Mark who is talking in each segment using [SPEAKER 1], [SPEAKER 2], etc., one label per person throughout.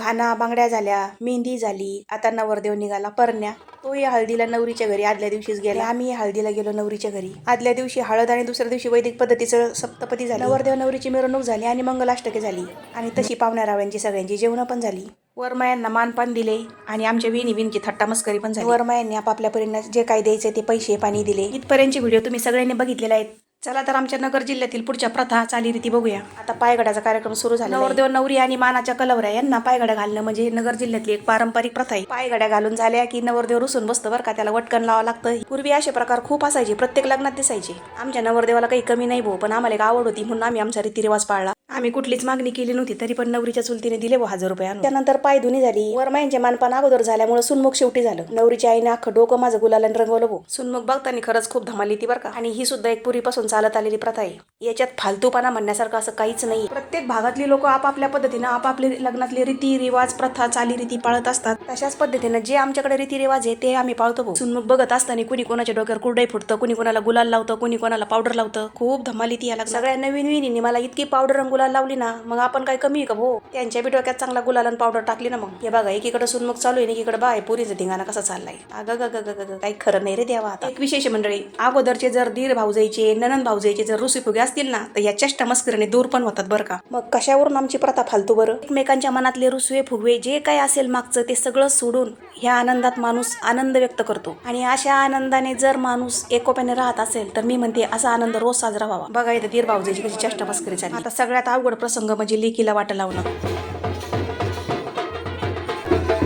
[SPEAKER 1] घाना बांगड्या झाल्या मेहंदी झाली आता नवरदेव निघाला परण्या. तोही हळदीला नवरीच्या घरी आदल्या दिवशीच गेला. आम्ही हळदीला गेलो नवरीच्या घरी. आदल्या दिवशी हळद आणि दुसऱ्या दिवशी वैदिक पद्धतीचं सप्तपती झालं. नवरदेव नवरीची मिरवणूक झाली आणि मंगलाष्टके झाली. आणि तशी पाहुण्या सगळ्यांची जेवणं पण झाली. वरमायांना मानपान दिले आणि आमच्या विणी विणची थट्टा मस्करी पण झाली. वरमायांनी आपापल्या परीनं जे काही द्यायचे ते पैसे पाणी दिले. इथपर्यंतचे व्हिडिओ तुम्ही सगळ्यांनी बघितलेले आहेत. चला तर आमच्या नगर जिल्ह्यातील पुढच्या प्रथा चालीरीती बघूया. आता पायगडाचा कार्यक्रम सुरू झाला नवरदेव नवरी आणि मानाच्या कलवऱ्या यांना पायगड्या घालणं म्हणजे नगर जिल्ह्यातली एक पारंपरिक प्रथा आहे. पायगड्या घालून झाल्या की नवरदेव रुसून बसतं बरं का त्याला वटकन लावावं लागतं. पूर्वी असे प्रकार खूप असायचे प्रत्येक लग्नात दिसायचे. आमच्या नवरदेवाला काही कमी नाही भाऊ पण आम्हाला एक आवड होती म्हणून आम्ही आमचा रीतिरिवाज पाळला. आम्ही कुठलीच मागणी केली नव्हती तरी पण नवरीच्या चुलतीने दिले व हजार रुपये त्यानंतर पाय धुनी झाली. वरमायांचे मानपान अगोदर झाल्यामुळे सुनमुख शेवटी झालं. नवरीच्या आईने अख्खं डोकं माझं गुलालाने रंगवलं हो सुनमुख बघताना खरंच खूप धमाली ती बरं का. आणि ही सुद्धा एक पूर्वीपासून चालत आलेली प्रथा आहे. याच्यात फालतूपणा म्हणण्यासारखं असं काहीच नाही प्रत्येक भागातली लोक आपापल्या पद्धतीनं आपापले लग्नातले रीती रिवाज प्रथा चालीरीती पाळत असतात. तशाच पद्धतीनं जे आमच्याकडे रीतीरिवाज आहे ते आम्ही पाळतो भाऊ सुनमुख बघत असताना कुणी कोणाच्या डोक्यावर कुरडई फुटतं कुणी कोणाला गुलाल लावतं कुणी कोणाला पावडर लावतं. खूप धमाली ती याला. सगळ्या नवीन विनीने मला इतकी पावडर रंगुला गुलाल लावली ना मग आपण काय कमी आहे का भाऊ? त्यांच्या बी डोक्यात चांगला गुलाल आणि पावडर टाकली ना मग. हे बघा एकीकडे सुनमुख चालू आहे एकीकडे बाय पुरीचं धिंगाणा कसा चाललाय. अगं ग ग ग काही खरं नाही रे देवा आता. एक विशेष मंडळी अगोदरचे जर दीर भाऊजाईचे ननन भाऊजाईचे जर रुसी फुगे असतील ना तर या चेष्टा मस्करीने दूर पण होतात बरं का. मग कशावरून आमची प्रथा फालतू बरं? एकमेकांच्या मनातले रुसवे फुगवे जे काय असेल मागचं ते सगळं सोडून ह्या आनंदात माणूस आनंद व्यक्त करतो. आणि अशा आनंदाने जर माणूस एकोप्याने राहत असेल तर मी म्हणते असा आनंद रोज साजरा व्हावा. बघा इथं धीर भाऊजाईची कशी चेष्टा मस्करी झाली आता सगळ्यात अवघड प्रसंग म्हणजे लेकीला वाट लावणं.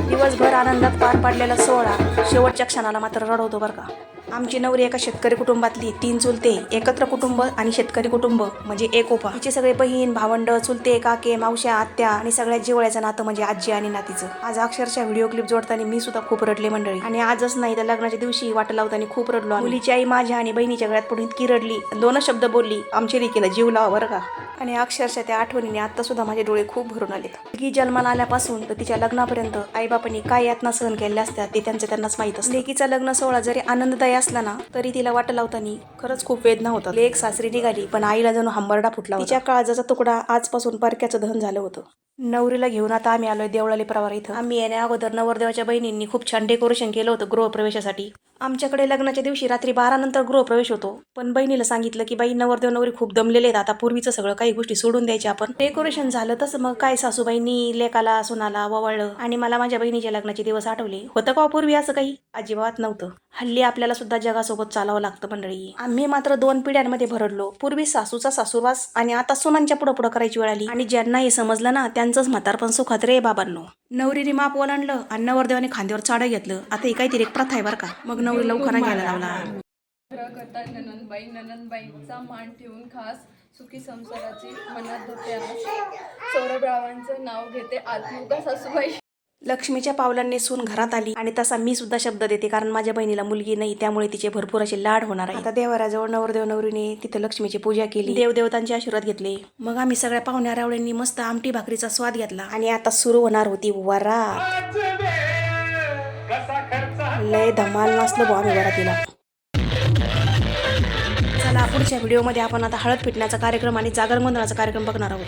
[SPEAKER 1] दिवसभर आनंदात पार पाडलेला सोहळा शेवटच्या क्षणाला मात्र रडवतो बरं का. आमची नवरी एका शेतकरी कुटुंबातली तीन चुलते एकत्र कुटुंब आणि शेतकरी कुटुंब म्हणजे एकोपा तिचे सगळे बहीण भावंड चुलते काके मावश्या आत्या आणि सगळ्यात जिवळ्याचं नातं म्हणजे आजी आणि नातीचं. आज अक्षरशः व्हिडिओ क्लिप जोडताना मी सुद्धा खूप रडले मंडळी. आणि आजच नाही तर लग्नाच्या दिवशी वाट लावताना खूप रडलो मुलीची आई माझ्या आणि बहिणीच्या गळ्यात पडून इतकी रडली. दोनच शब्द बोलली आमच्या रिकेला जीव लावा बरं का. आणि अक्षरशः त्या आठवणीने आता सुद्धा माझे डोळे खूप भरून आले की जन्माला आल्यापासून तर तिच्या लग्नापर्यंत आईबापांनी काय यातना सहन केल्या असत्या ते त्यांचं त्यांनाच माहीत असतं. लेकीचा लग्न सोहळा जरी आनंददायी असला ना तरी तिला वाट लावताना खरंच खूप वेदना होता एक सासरी निघाली पण आईला जणू हंबरडा फुटला तिच्या काळजाचा तुकडा आजपासून परक्याचं दहन झालं होतं. नवरीला घेऊन आता आम्ही आलोय देवळाली प्रवार इथं. आम्ही येण्या अगोदर नवरदेवाच्या बहिणींनी खूप छान डेकोरेशन केलं होतं गृहप्रवेशासाठी. आमच्याकडे लग्नाच्या दिवशी रात्री बारा नंतर गृहप्रवेश होतो. पण बहिणीला सांगितलं की बाई नवरदेव नवरी खूप दमलेले आहेत. आता पूर्वीचं सगळं काही गोष्टी सोडून द्यायच्या आपण. डेकोरेशन झालं तसं मग काय सासूबाईंनी लेकाला सुनाला ववळलं. आणि मला माझ्या बहिणीच्या लग्नाचे दिवस आठवले. होतं का हो पूर्वी असं काही? अजिबात नव्हतं. हल्ली आपल्याला सुद्धा जगासोबत चालावं लागतं मंडळी. आम्ही मात्र दोन पिढ्यांमध्ये भरडलो. पूर्वी सासूचा सासूरवास आणि आता सुनांच्या पुढं पुढं करायची वेळ आली. आणि ज्यांना हे समजलं ना त्यांचंच म्हातारपण सुखात रे बाबांनो. नवरीने माप ओलांडलं आणि नवरदेवाने खांद्यावर चाडं घेतलं. आता ही काहीतरी एक प्रथा आहे बरं का. मग नवरी लवकर घ्यायला लावला.
[SPEAKER 2] आग्रह ननंदबाई ननंदबाईंचा मान ठेवून खास सुखी संसाराची मनात धोते सौरभरावांचं नाव घेते आत्मुका सासूबाई.
[SPEAKER 1] लक्ष्मीच्या पावलांनी सून घरात आली आणि तसा मी सुद्धा शब्द देते कारण माझ्या बहिणीला मुलगी नाही त्यामुळे तिचे भरपूर असे लाड होणार आहे आता देवाराजवळ नवरदेव नवरीने तिथं लक्ष्मीची पूजा केली. देवदेवतांचे आशीर्वाद घेतले. मग आम्ही सगळ्या पाहुण्या रावळ्यांनी मस्त आमटी भाकरीचा स्वाद घेतला. आणि आता सुरू होणार होती वरात लय धमाल नसलं बुवा आम्ही वरातीला. चला पुढच्या व्हिडिओमध्ये आपण आता हळद पिटण्याचा कार्यक्रम आणि जागर गोंधळाचा कार्यक्रम बघणार आहोत.